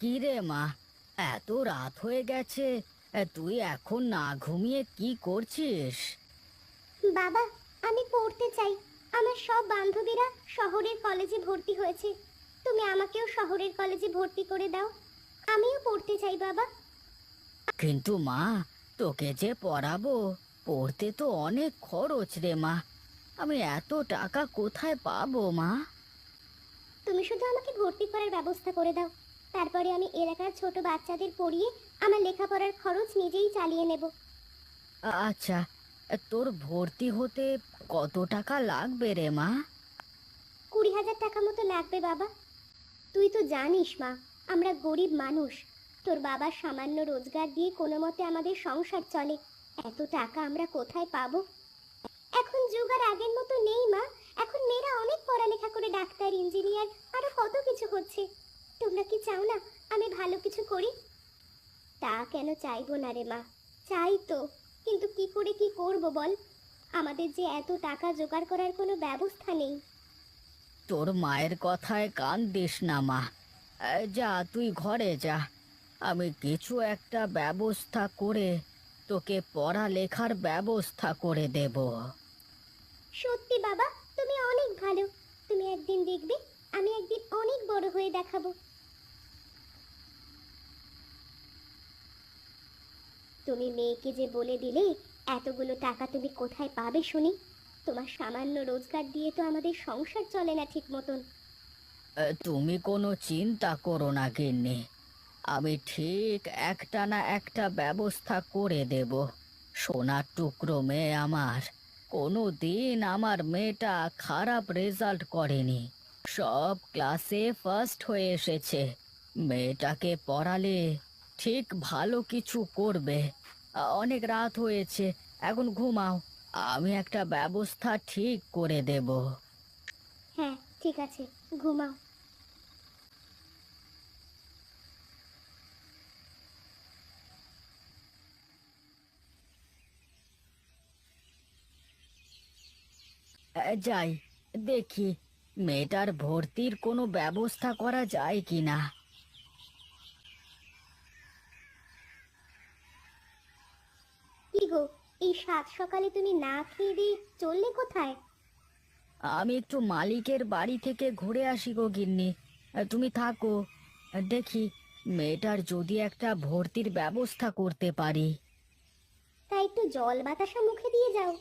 কি রে মা? এত রাত হয়ে গেছে তুই এখন না ঘুমিয়ে কি করছিস? বাবা আমি পড়তে চাই। আমার সব বান্ধবীরা শহরের কলেজে ভর্তি হয়েছে। তুমি আমাকেও শহরের কলেজে ভর্তি করে দাও। আমিও পড়তে চাই বাবা। কিন্তু মা তোকে যে পড়াবো পড়তে তো অনেক খরচ রে মা। আমি এত টাকা কোথায় পাবো মা? তুমি শুধু আমাকে ভর্তি করার ব্যবস্থা করে দাও। তারপরে আমি এলাকার ছোট বাচ্চাদের পড়িয়ে আমার লেখাপড়ার খরচ নিজেই চালিয়ে নেব। আচ্ছা তোর ভর্তি হতে কত টাকা লাগবে রে মা? কুড়ি হাজার টাকা মতো লাগবে বাবা। তুই তো জানিস মা আমরা গরিব মানুষ। তোর বাবার সামান্য রোজগার দিয়ে কোনো মতে আমাদের সংসার চলে। এত টাকা আমরা কোথায় পাবো? এখন যুগ আর আগের মতো নেই মা। এখন মেয়েরা অনেক পড়ালেখা করে ডাক্তার ইঞ্জিনিয়ার আরও কত কিছু হচ্ছে তোমরা কি চাও না আমি ভালো কিছু করি? তা কেন চাইব না রে মা? চাই তো কিন্তু কি করে কি করব বল? আমাদের যে এত টাকা জোগাড় করার কোনো ব্যবস্থা নেই। তোর মায়ের কথায় কান দিস না মা। এই যা তুই ঘরে যা। আমি কিছু একটা ব্যবস্থা করে তোকে পড়ালেখার ব্যবস্থা করে দেব। সত্যি বাবা তুমি অনেক ভালো তুমি একদিন দেখবে আমি একদিন অনেক বড় হয়ে দেখাবো তুমি মেয়েকে যে বলে দিলে, এতগুলো টাকা তুমি কোথায় পাবে শুনি? তোমার সামান্য রোজগার দিয়ে তো আমাদের সংসার চলে না ঠিক মতন। তুমি কোনো চিন্তা করো না, গিন্নি। আমি ঠিক একটা না একটা ব্যবস্থা করে দেব। সোনার টুকরো মেয়ে আমার। কোনো দিন আমার মেয়েটা খারাপ রেজাল্ট করেনি। সব ক্লাসে ফার্স্ট হয়ে এসেছে। মেয়েটাকে পড়ালে ঠিক ভালো কিছু করবে। অনেক রাত হয়েছে এখন ঘুমাও। আমি একটা ব্যবস্থা ঠিক করে দেব। হ্যাঁ ঠিক আছে ঘুমাও। যাই দেখি মেয়েটার ভর্তির কোনো ব্যবস্থা করা যায় কি না কি গো এই সাত সকালে তুমি না খেয়ে দিয়ে চললে কোথায়? আমি একটু মালিকের বাড়ি থেকে ঘুরে আসি গো গিন্নি। তুমি থাকো। দেখি মেয়েটার যদি একটা ভর্তির ব্যবস্থা করতে পারি। তা একটু জল বাতাসা মুখে দিয়ে যাও।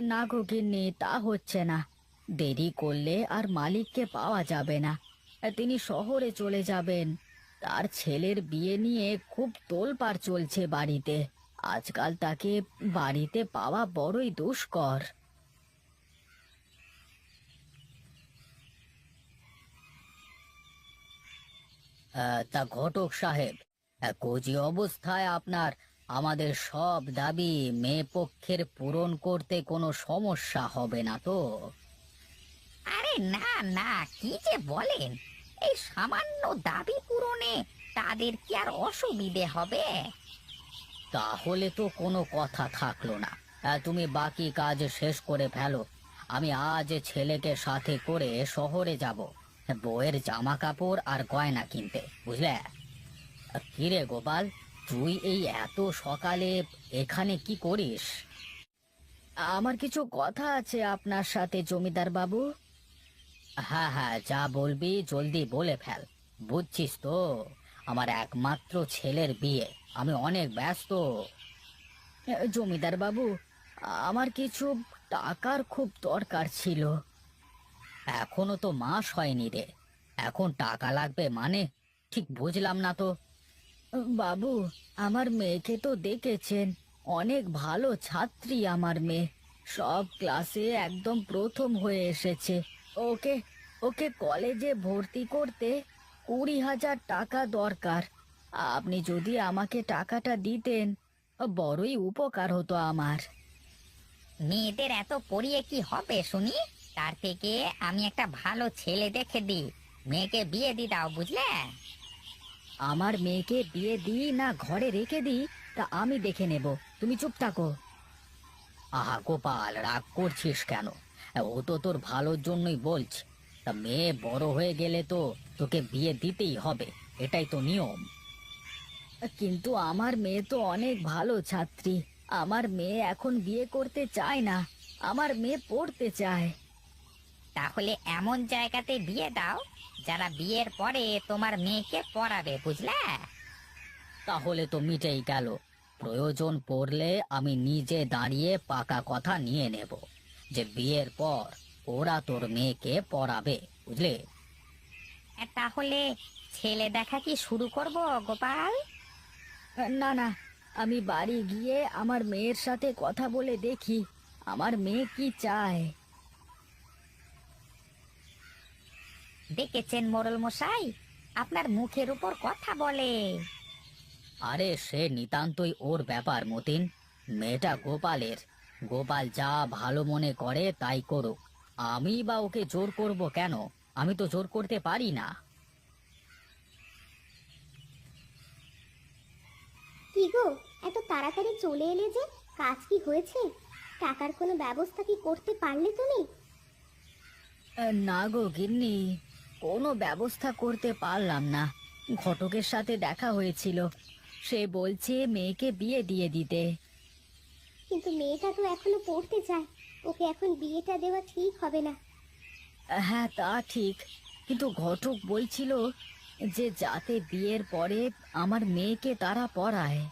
না গো গিন্নি তা হচ্ছে না। দেরি করলে আর মালিককে পাওয়া যাবে না। তিনি শহরে চলে যাবেন। তার ছেলের বিয়ে নিয়ে খুব তোলপাড় চলছে বাড়িতে। আজকাল তাকে বাড়িতে পাওয়া বড়ই দুষ্কর। তা ঘটক সাহেব কোজি অবস্থায় আপনার, আমাদের সব দাবি মেয়ে পক্ষের পূরণ করতে কোনো সমস্যা হবে না তো? আরে না না, কি যে বলেন, এই সামান্য দাবি পূরণে তাদের কি আর অসুবিধে হবে? তাহলে তো কোনো কথা থাকল না। আহ, তুমি বাকি কাজ শেষ করে ফেলো। আমি আজ ছেলেকে সাথে করে শহরে যাব। বউয়ের জামা কাপড় আর গয়না কিনতে বুঝলে? আহ, কিরে গোপাল তুই এই এত সকালে এখানে কি করিস? আমার কিছু কথা আছে আপনার সাথে জমিদার বাবু। হ্যাঁ হ্যাঁ যা বলবি জলদি বলে ফেল। বুঝছিস তো আমার একমাত্র ছেলের বিয়ে। আমি অনেক ব্যস্ত। জমিদার বাবু, আমার কিছু টাকার খুব দরকার ছিল। এখনও তো মাস হয়নি রে। এখন টাকা লাগবে মানে? ঠিক বুঝলাম না তো। বাবু, আমার মেয়েকে তো দেখেছেন। অনেক ভালো ছাত্রী আমার মেয়ে। সব ক্লাসে একদম প্রথম হয়ে এসেছে। ওকে ওকে কলেজে ভর্তি করতে কুড়ি হাজার টাকা দরকার। আপনি যদি আমাকে টাকাটা দিতেন বড়ই উপকার হতো আমার। মেয়েদের এত পড়িয়ে কি হবে শুনি? তার থেকে আমি একটা ভালো ছেলে দেখে দিই। মেয়েকে বিয়ে দি দাও বুঝলে? আমার মেয়েকে বিয়ে দিই না ঘরে রেখে দিই তা আমি দেখে নেব। তুমি চুপ থাকো। আহা গোপাল রাগ করছিস কেন? ও তো তোর ভালোর জন্যই বলছে। তা মেয়ে বড় হয়ে গেলে তো তোকে বিয়ে দিতেই হবে এটাই তো নিয়ম। কিন্তু আমার মেয়ে তো অনেক ভালো ছাত্রী। আমার মেয়ে এখন বিয়ে করতে চায় না। আমার মেয়ে পড়তে চায়। তাহলে এমন জায়গাতে বিয়ে দাও যারা বিয়ের পরে তোমার মেয়েকে পড়াবে বুঝলে? তাহলে তো মিটেই গেল। প্রয়োজন পড়লে আমি নিজে দাঁড়িয়ে পাকা কথা নিয়ে নেব যে বিয়ের পর ওরা তোর মেয়েকে পড়াবে বুঝলে? তাহলে ছেলে দেখা কি শুরু করব গোপাল? না না আমি বাড়ি গিয়ে আমার মেয়ের সাথে কথা বলে দেখি আমার মেয়ে কি চায়। দেখেছেন মোড়ল মশাই? আপনার মুখের উপর কথা বলে। আরে সে নিতান্তই ওর ব্যাপার মতিন। মেয়েটা গোপালের। গোপাল যা ভালো মনে করে তাই করুক। আমি বা ওকে জোর করব কেন? আমি তো জোর করতে পারি না। কি গো এত তাড়াতাড়ি চলে এলে যে কাজ কি হয়েছে? টাকার কোনো ব্যবস্থা কি করতে পারলে তুমি? না গো গিন্নি কোনো ব্যবস্থা করতে পারলাম না। ঘটকের সাথে দেখা হয়েছিল। সে বলছে মেয়েকে বিয়ে দিয়ে দিতে। কিন্তু মেয়েটা তো এখনও পড়তে চায়। ওকে এখন বিয়েটা দেওয়া ঠিক হবে না। হ্যাঁ তা ঠিক। কিন্তু ঘটক বলছিল যে যাতে বিয়ের পরে আমার মেয়েকে তারা পড়ায়।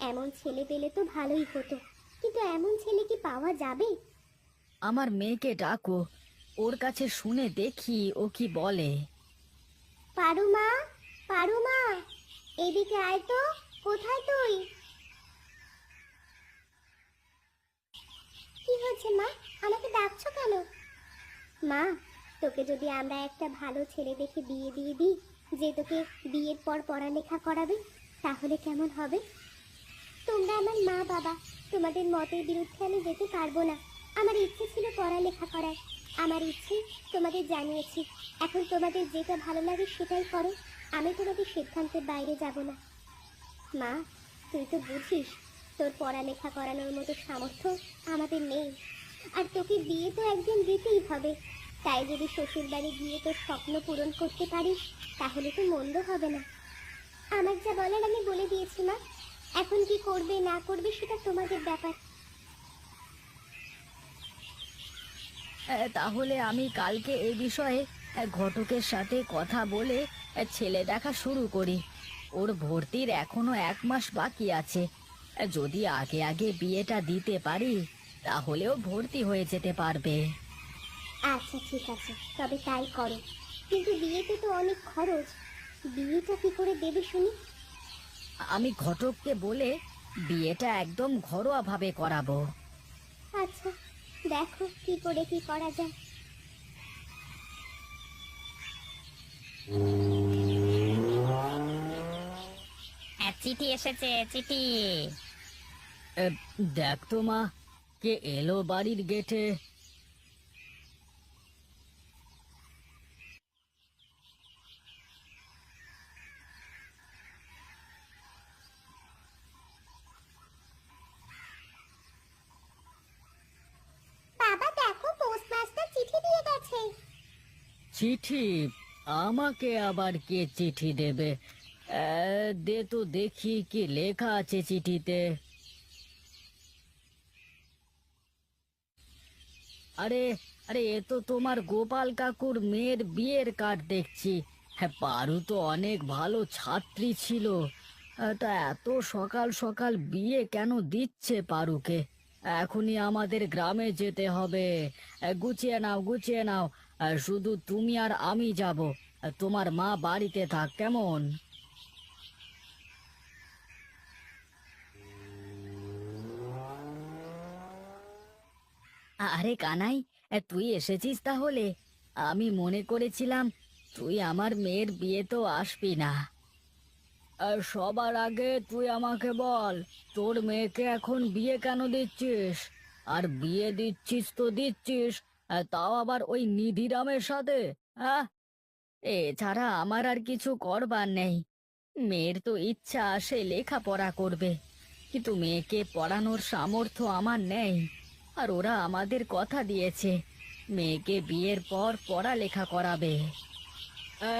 এমন ছেলে পেলে তো ভালোই হতো কিন্তু এমন ছেলে কি পাওয়া যাবে? আমার মেয়েকে ডাকো ওর কাছে শুনে দেখি ও কি বলে। পারু মা পারু মা এদিকে আয় তো কোথায় তুই? কি হয়েছে মা আমাকে ডাকছো কেন? মা তোকে যদি আমরা একটা ভালো ছেলে দেখে বিয়ে দিয়ে দিই, যে তোকে বিয়ের পর পড়ালেখা করাবে, তাহলে কেমন হবে? তোমরা আমার মা বাবা, তোমাদের মতের বিরুদ্ধে আমি যেতে পারব না। আমার ইচ্ছে ছিল পড়ালেখা করার। আমার ইচ্ছে তোমাদের জানিয়েছি। এখন তোমাদের যেটা ভালো লাগে সেটাই করো। আমি তোমাদের সিদ্ধান্তের বাইরে যাব না। মা, তুই তো বুঝিস, তোর পড়ালেখা করানোর মতো সামর্থ্য আমাদের নেই। আর তোকে বিয়ে তো একদিন দিতেই হবে। তাই যদি শ্বশুর বাড়ি গিয়ে তোর স্বপ্ন পূরণ করতে পারিস, তাহলে তো মন্দ হবে না। আমার যা বলার আমি বলে দিয়েছি, মা। এখন কি করবে, না করবে, সেটা তোমাদের ব্যাপার। তাহলে আমি কালকে এই বিষয়ে ঘটকের সাথে কথা বলে ছেলে দেখা শুরু করি। ওর ভর্তির এখনও এক মাস বাকি আছে। যদি আগে আগে বিয়েটা দিতে পারি তাহলেও ভর্তি হয়ে যেতে পারবে। আচ্ছা ঠিক আছে তবে তাই করো। কিন্তু বিয়েতে তো অনেক খরচ। বিয়েটা কি করে দেবে শুনি? আমি ঘটককে বলে বিয়েটা একদম ঘরোয়া ভাবে করাবো। আচ্ছা দেখো কি করে কি করা যায়। চিঠি এসেছে চিঠি। দেখ তো মা কে এলো বাড়ির গেটে বাবা দেখো পোস্টমাস্টার চিঠি দিয়ে গেছে চিঠি? আমাকে আবার কে চিঠি দেবে? এ, দে তো দেখি কি লেখা আছে চিঠিতে। আরে আরে এ তো তোমার গোপাল কাকুর মেয়ের বিয়ের কার্ড দেখছি। হ্যাঁ পারু তো অনেক ভালো ছাত্রী ছিল। আহ, তা এত সকাল সকাল বিয়ে কেন দিচ্ছে পারুকে? এখনই আমাদের গ্রামে যেতে হবে। আহ, গুছিয়ে নাও গুছিয়ে নাও। আহ, শুধু তুমি আর আমি যাব। তোমার মা বাড়িতে থাক কেমন? আরে কানাই তুই এসেছিস তাহলে? আমি মনে করেছিলাম তুই আমার মেয়ের বিয়ে তো আসবি না। আর সবার আগে তুই আমাকে বল তোর মেয়েকে এখন বিয়ে কেন দিচ্ছিস? আর বিয়ে দিচ্ছিস তো দিচ্ছিস তাও আবার ওই নিধিরামের সাথে? এছাড়া আমার আর কিছু করবার নেই। মেয়ের তো ইচ্ছা, সে লেখাপড়া করবে। কিন্তু মেয়েকে পড়ানোর সামর্থ্য আমার নেই। আর ওরা আমাদের কথা দিয়েছে, মেয়েকে বিয়ের পর পড়ালেখা করাবে।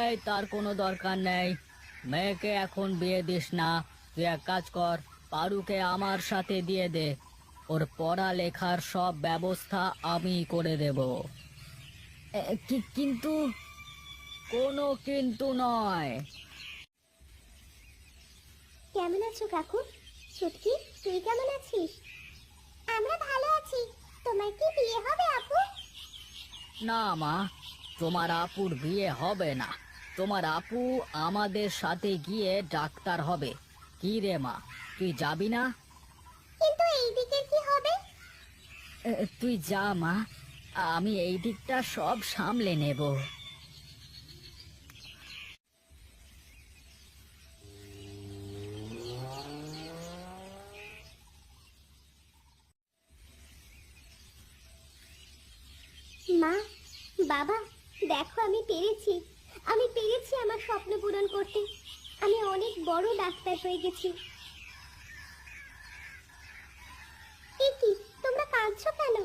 এই, তার কোনো দরকার নেই। মেয়েকে এখন বিয়ে দিস না। তুই এক কাজ কর পারুকে আমার সাথে দিয়ে দে। ওর পড়ালেখার সব ব্যবস্থা আমি করে দেব। কিন্তু কোনো কিন্তু নয়। কেমন আছো কাকু? ছুটকি তুই কেমন আছিস? আমরা ভালো আছি। তোমার কি বিয়ে হবে আপু? না মা তোমার আপুর বিয়ে হবে না। তোমার আপু আমাদের সাথে গিয়ে ডাক্তার হবে। কি রে মা তুই যাবি না? কিন্তু এই দিকে কি হবে? তুই যা মা। আমি এই দিকটা সব সামলে নেব। মা বাবা দেখো আমি পেরেছি। আমি পেরেছি আমার স্বপ্ন পূরণ করতে। আমি অনেক বড় ডাক্তার হয়ে গেছি এ কি তোমরা কাঁদছো কেন?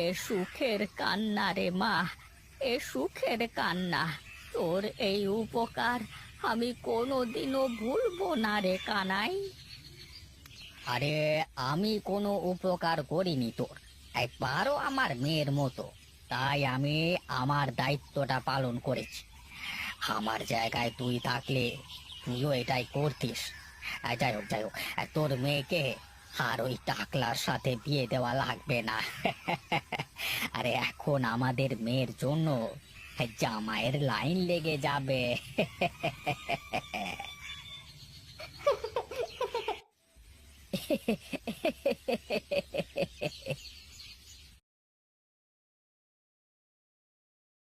এ সুখের কান্না রে মা এ সুখের কান্না। তোর এই উপকার আমি কোনোদিনও ভুলবো না রে কানাই। আরে আমি কোনো উপকার করিনি তোর। একবারও আমার মেয়ের মতো। তাই আমি আমার দায়িত্বটা পালন করেছি। আমার জায়গায় তুই থাকলে তুইও এটাই করতিস। যাই হোক যাই হোক। তোর মেয়েকে আর ওই টাকলার সাথে বিয়ে দেওয়া লাগবে না। আরে এখন আমাদের মেয়ের জন্য জামাইয়ের লাইন লেগে যাবে।